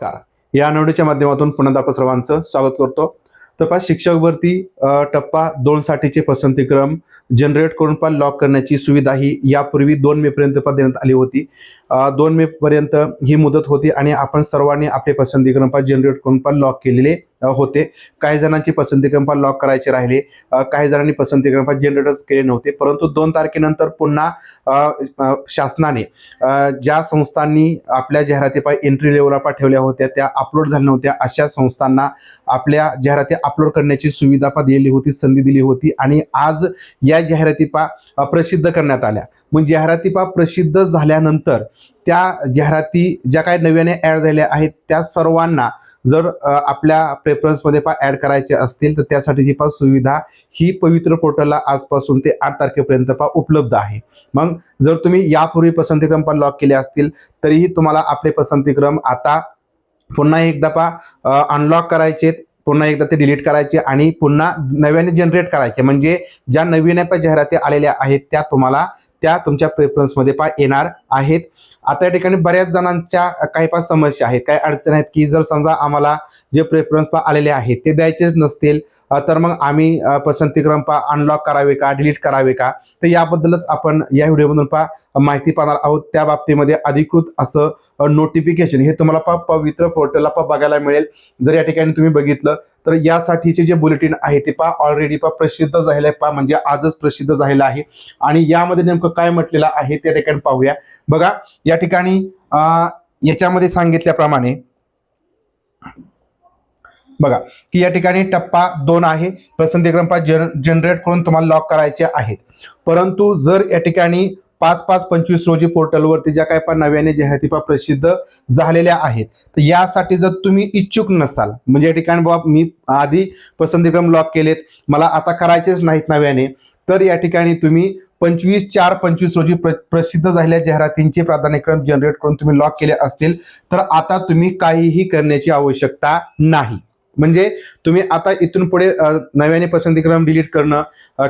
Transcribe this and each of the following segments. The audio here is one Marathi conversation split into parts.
नमस्कार या आठवड्याच्या माध्यमातून पुन्हा आपण सर्वांचं स्वागत करतो. तर पहा शिक्षक भरती टप्पा दोन साठीचे पसंतीक्रम जनरेट करून पण लॉक करण्याची सुविधा ही यापूर्वी दोन मे पर्यंत पण देण्यात आली होती. दोन मे पर्यंत ही मुदत होती आणि आपण सर्वांनी आपले पसंतीक्रम पण जनरेट करून पण लॉक केलेले होते. काही जणांची पसंती पण लॉक करायचे राहिले. काही जणांनी पसंती पण जनरेटर्स केले नव्हते. परंतु दोन तारखेनंतर पुन्हा शासनाने ज्या संस्थांनी आपल्या जाहिरातीपाय एंट्री लेवलला ठेवल्या होत्या त्या अपलोड झाल्या नव्हत्या. अशा संस्थांना आपल्या जाहिराती अपलोड करण्याची सुविधा पा दिलेली होती संधी दिली होती आणि आज या जाहिरातीपा प्रसिद्ध करण्यात आल्या. मग जाहिरातीपा प्रसिद्ध झाल्यानंतर त्या जाहिराती ज्या काही नव्याने ॲड झाल्या आहेत त्या सर्वांना जर आपल्या प्रेफरन्समध्ये पण ॲड करायचे असतील तर त्यासाठीची पण सुविधा ही पवित्र पोर्टलला आजपासून ते आठ तारखेपर्यंत पा उपलब्ध आहे. मग जर तुम्ही यापूर्वी पसंतीक्रम पण लॉक केले असतील तरीही तुम्हाला आपले पसंतीक्रम आता पुन्हा एकदा पा अनलॉक करायचे पुन्हा एकदा ते डिलीट करायचे आणि पुन्हा नव्याने जनरेट करायचे. म्हणजे ज्या नवीन पा जाहिराती आलेल्या आहेत त्या तुम्हाला त्या तुमच्या प्रेफरन्समध्ये पा येणार आहेत. आता या ठिकाणी बऱ्याच जणांच्या काही पा समस्या आहेत. काही अडचण आहेत की जर समजा आम्हाला जे प्रेफरन्स पा आलेले आहेत ते द्यायचेच नसतील तर मग आम्ही पसंतीक्रम पा अनलॉक करावे का डिलीट करावे का? तर याबद्दलच आपण या व्हिडिओमधून पा माहिती पाहणार आहोत. त्या बाबतीमध्ये अधिकृत असं नोटिफिकेशन हे तुम्हाला पा पवित्र पोर्टलला पा बघायला मिळेल. जर या ठिकाणी तुम्ही बघितलं तर यासाठीचे जे बुलेटिन आहे ते पा ऑलरेडी पा प्रसिद्ध झालेलं आहे. पा म्हणजे आजच प्रसिद्ध झालेलं आहे. आणि यामध्ये नेमकं काय म्हटलेलं आहे त्या ठिकाणी पाहूया. बघा या ठिकाणी याच्यामध्ये सांगितल्याप्रमाणे बघा की या ठिकाणी टप्पा दोन आहे. पसंती जन जनरेट करून तुम्हाला लॉक करायचे आहेत. परंतु जर या ठिकाणी पाच पाच पंचवीस रोजी पोर्टलवरती ज्या काय पण नव्याने जाहिरातीपा प्रसिद्ध झालेल्या आहेत. तर यासाठी जर तुम्ही इच्छुक नसाल म्हणजे या ठिकाणी बाबा मी आधी पसंतीक्रम लॉक केलेत मला आता करायचेच नाहीत नव्याने तर या ठिकाणी तुम्ही पंचवीस चार पंचवीस रोजी प्र प्रसिद्ध झालेल्या जाहिरातींचे प्राधान्यक्रम जनरेट करून तुम्ही लॉक केले असतील तर आता तुम्ही काहीही करण्याची आवश्यकता नाही. म्हणजे तुम्ही आता इथून पुढे नव्याने पसंतीक्रम डिलीट करणं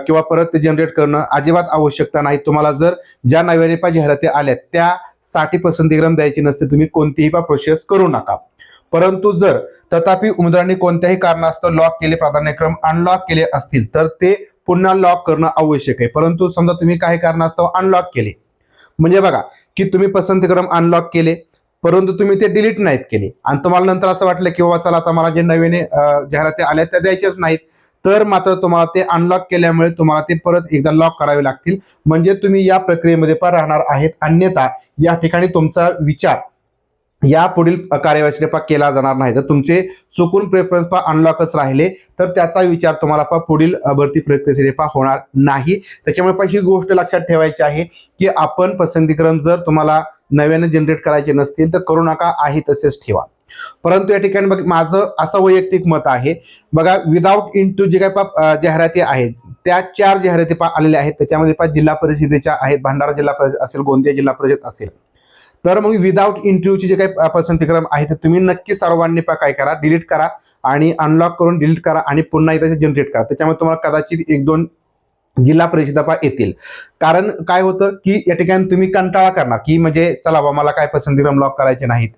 किंवा परत ते जनरेट करणं अजिबात आवश्यकता नाही. तुम्हाला जर ज्या नव्याने पा जाहिराती आल्या त्यासाठी पसंतीक्रम द्यायची नसते तुम्ही कोणतीही पा प्रोसेस करू नका. परंतु जर तथापि उमेदवारांनी कोणत्याही कारणास्तव लॉक केले प्राधान्यक्रम अनलॉक केले असतील तर ते पुन्हा लॉक करणं आवश्यक आहे. परंतु समजा तुम्ही काही कारणास्तव अनलॉक केले. म्हणजे बघा की तुम्ही पसंतीक्रम अनलॉक केले परंतु तुम्ही ते डिलीट नाहीत केले. आणि तुम्हाला नंतर असं वाटलं की बाबा चला आता मला जे नवीन जाहिराती आल्या त्या द्यायच्याच नाहीत. तर मात्र तुम्हाला ते अनलॉक केल्यामुळे तुम्हाला ते परत एकदा लॉक करावे लागतील. म्हणजे तुम्ही या प्रक्रियेमध्ये पण राहणार आहेत. अन्यथा या ठिकाणी तुमचा विचार या पुढील कार्यवाहीसाठी पा केला जाणार नाही. जर तुमचे चुकून प्रेफरन्स पा अनलॉकच राहिले तर त्याचा विचार तुम्हाला पा पुढील भरती प्रक्रियेसाठी पा होणार नाही. त्याच्यामुळे पा ही गोष्ट लक्षात ठेवायची आहे की आपण पसंतीक्रम जर तुम्हाला नव्याने जनरेट करायचे नसतील तर करू नका आहे तसेच ठेवा. परंतु या ठिकाणी बघ माझं असं वैयक्तिक मत आहे बघा विदाऊट इंटू जे काय जाहिराती आहेत त्या चार जाहिराती पा आलेल्या आहेत. त्याच्यामध्ये पा जिल्हा परिषदेच्या आहेत भंडारा जिल्हा परिषद असेल गोंदिया जिल्हा परिषद असेल. तर मग विदाऊट इंटरव्ह्यूचे जे काही पसंतीक्रम आहे ते तुम्ही नक्की सर्वांनी पा काय करा डिलीट करा आणि अनलॉक करून डिलीट करा आणि पुन्हा एकदा जनरेट करा. त्याच्यामुळे तुम्हाला कदाचित एक दोन जिल्हा परिषदा येतील. कारण काय होतं की या ठिकाणी तुम्ही कंटाळा करणार की म्हणजे चला बा मला काय पसंतीक्रम लॉक करायचे नाहीत.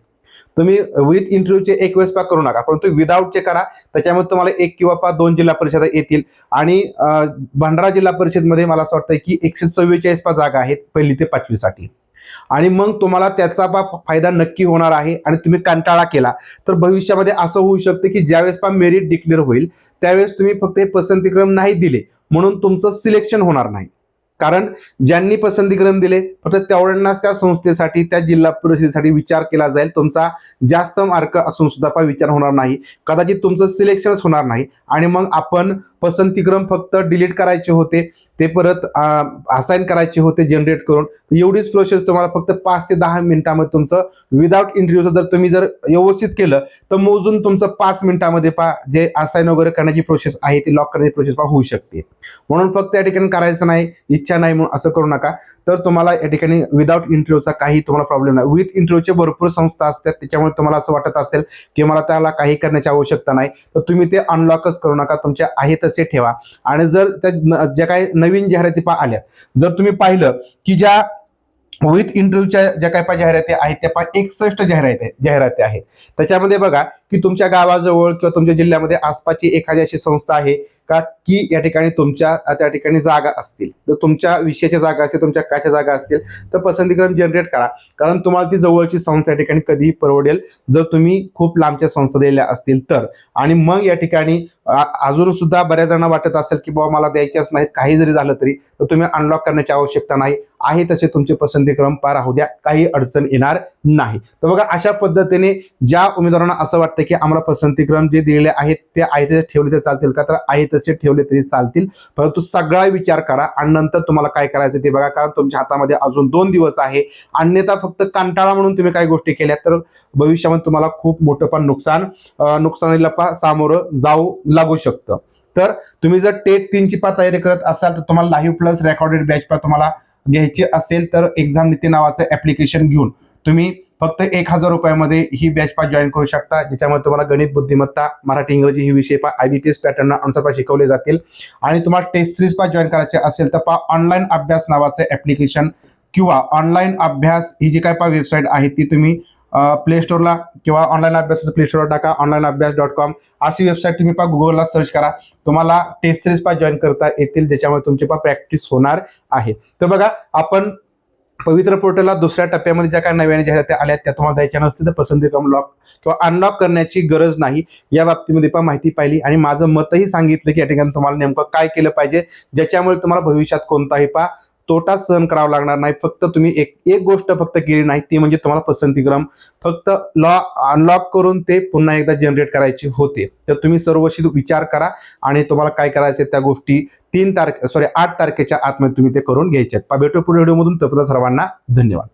तुम्ही विथ इंटरव्ह्यूचे एक वेळेस पा करू नका परंतु विदाऊटचे करा. त्याच्यामुळे तुम्हाला एक किंवा पा दोन जिल्हा परिषदा येतील. आणि भंडारा जिल्हा परिषदमध्ये मला असं वाटतं की एकशे चव्वेचाळीस पा जागा आहेत पहिली ते पाचवीसाठी. आणि मग तुम्हाला त्याचा पा फायदा नक्की होणार आहे आणि तुम्ही कंटाळा केला. तर भविष्यामध्ये असं होऊ शकतं की ज्यावेळेस पा मेरिट डिक्लेअर होईल त्यावेळेस तुम्ही फक्त हे पसंतीक्रम नाही दिले. म्हणून तुमचं सिलेक्शन होणार नाही. कारण ज्यांनी पसंतीक्रम दिले फक्त तेवढ्यांनाच त्या संस्थेसाठी त्या जिल्हा परिषदेसाठी विचार केला जाईल. तुमचा जास्त मार्क असून सुद्धा पण विचार होणार नाही. कदाचित तुमचं सिलेक्शनच होणार नाही. आणि मग आपण पसंतीक्रम फक्त डिलीट करायचे होते. ते परत असाइन करायचे होते जनरेट करून. एवढीच प्रोसेस तुम्हाला फक्त पाच ते दहा मिनिटामध्ये तुमचं विदाऊट इंटरव्ह्यूचं जर तुम्ही जर व्यवस्थित केलं तर मोजून तुमचं पाच मिनिटामध्ये पा जे असाइन वगैरे करण्याची प्रोसेस आहे ती लॉक करण्याची प्रोसेस पा होऊ शकते. म्हणून फक्त या ठिकाणी करायचं नाही इच्छा नाही म्हणून असं करू नका. तर तुम्हाला या ठिकाणी विदाऊट इंटरव्ह्यूचा काही तुम्हाला प्रॉब्लेम नाही. विथ इंटरव्ह्यूचे भरपूर संस्था असतात त्याच्यामुळे तुम्हाला असं वाटत असेल की मला त्याला काही करण्याची आवश्यकता नाही. तर तुम्ही ते अनलॉकच करू नका तुमचे आहे तसे ठेवा. आणि जर त्या न- ज्या काही नवीन जाहिराती पा आल्या जर तुम्ही पाहिलं की ज्या विथ इंटरव्ह्यूच्या ज्या काय पा जाहिराती आहेत त्या पाच एकसष्ट जाहिराती जाहिराती आहेत. त्याच्यामध्ये बघा की तुमच्या गावाजवळ किंवा तुमच्या जिल्ह्यामध्ये आसपासची एखादी अशी संस्था आहे का की या ठिकाणी तुमच्या त्या ठिकाणी जागा असतील? तर तुमच्या विषयाच्या जागा असतील तुमच्या काच्या जागा असतील तर पसंतीक्रम जनरेट करा. कारण तुम्हाला ती जवळची संस्था या ठिकाणी कधीही परवडेल. जर तुम्ही खूप लांबच्या संस्था दिलेल्या असतील तर. आणि मग या ठिकाणी अजून सुद्धा बऱ्याच जणांना वाटत असेल की बाबा मला द्यायच्याच नाहीत. काही जरी झालं तरी तर तुम्ही अनलॉक करण्याची आवश्यकता नाही. आहे तसे तुमचे पसंतीक्रम पार राहू द्या काही अडचण येणार नाही. तर बघा अशा पद्धतीने ज्या उमेदवारांना असं वाटतं की आम्हाला पसंतीक्रम जे दिलेले आहेत ते आहे तसे ठेवले तर चालतील का? तर आहे तसे ठेवले तरी चालतील. परंतु सगळा विचार करा आणि नंतर तुम्हाला काय करायचं ते बघा कारण तुमच्या हातामध्ये अजून दोन दिवस आहे. अन्यथा फक्त कंटाळा म्हणून तुम्ही काही गोष्टी केल्या तर भविष्यामध्ये तुम्हाला खूप मोठं पण नुकसान नुकसानीला पा सामोरं जाऊ लागू शकतं. तर तुम्ही जर टेट तीनची पा तयारी करत असाल तर तुम्हाला लाईव्ह प्लस रेकॉर्डेड बॅच पा तुम्हाला घ्यायची असेल तर एक्झाम नीती नावाचं ऍप्लिकेशन घेऊन तुम्ही फक्त एक हजार रुपयामध्ये ही बॅच पास जॉईन करू शकता. ज्याच्यामध्ये तुम्हाला गणित बुद्धिमत्ता मराठी इंग्रजी ही विषय पा I B P S pattern अनुसार पा शिकवले जातील. आणि तुम्हाला टेस्ट सिरीज पा जॉईन करायचे असेल तर पा ऑनलाईन अभ्यास नावाचं ऍप्लिकेशन किंवा ऑनलाईन अभ्यास ही जी काय पा वेबसाईट आहे ती तुम्ही प्ले स्टोअरला किंवा ऑनलाईन अभ्यासाचं प्ले स्टोअरला टाका ऑनलाईन अभ्यास डॉट कॉम अशी वेबसाईट तुम्ही पा गुगलला सर्च करा. तुम्हाला टेस्ट सिरीज पा जॉईन करता येतील ज्याच्यामुळे तुमची पा प्रॅक्टिस होणार आहे. तर बघा आपण पवित्र पोर्टलला दुसऱ्या टप्प्यामध्ये ज्या काही नव्याने जाहिराती आल्या त्या तुम्हाला द्यायच्या नसतील तर पसंती कम लॉक किंवा अनलॉक करण्याची गरज नाही. या बाबतीमध्ये पण माहिती पाहिली आणि माझं मतही सांगितलं की या ठिकाणी तुम्हाला नेमकं काय केलं पाहिजे ज्याच्यामुळे तुम्हाला भविष्यात कोणताही पा तोटा सहन करावा लागणार नाही. फक्त तुम्ही एक एक गोष्ट फक्त केली नाही ती म्हणजे तुम्हाला पसंतीक्रम. फक्त लॉ अनलॉक करून ते पुन्हा एकदा जनरेट करायची होते. तर तुम्ही सर्वशी विचार करा आणि तुम्हाला काय करायचे त्या गोष्टी तीन तारखे सॉरी आठ तारखेच्या आतमध्ये तुम्ही ते करून घ्यायच्यात भेटू पुढे व्हिडिओमधून तोपर्यंत सर्वांना धन्यवाद.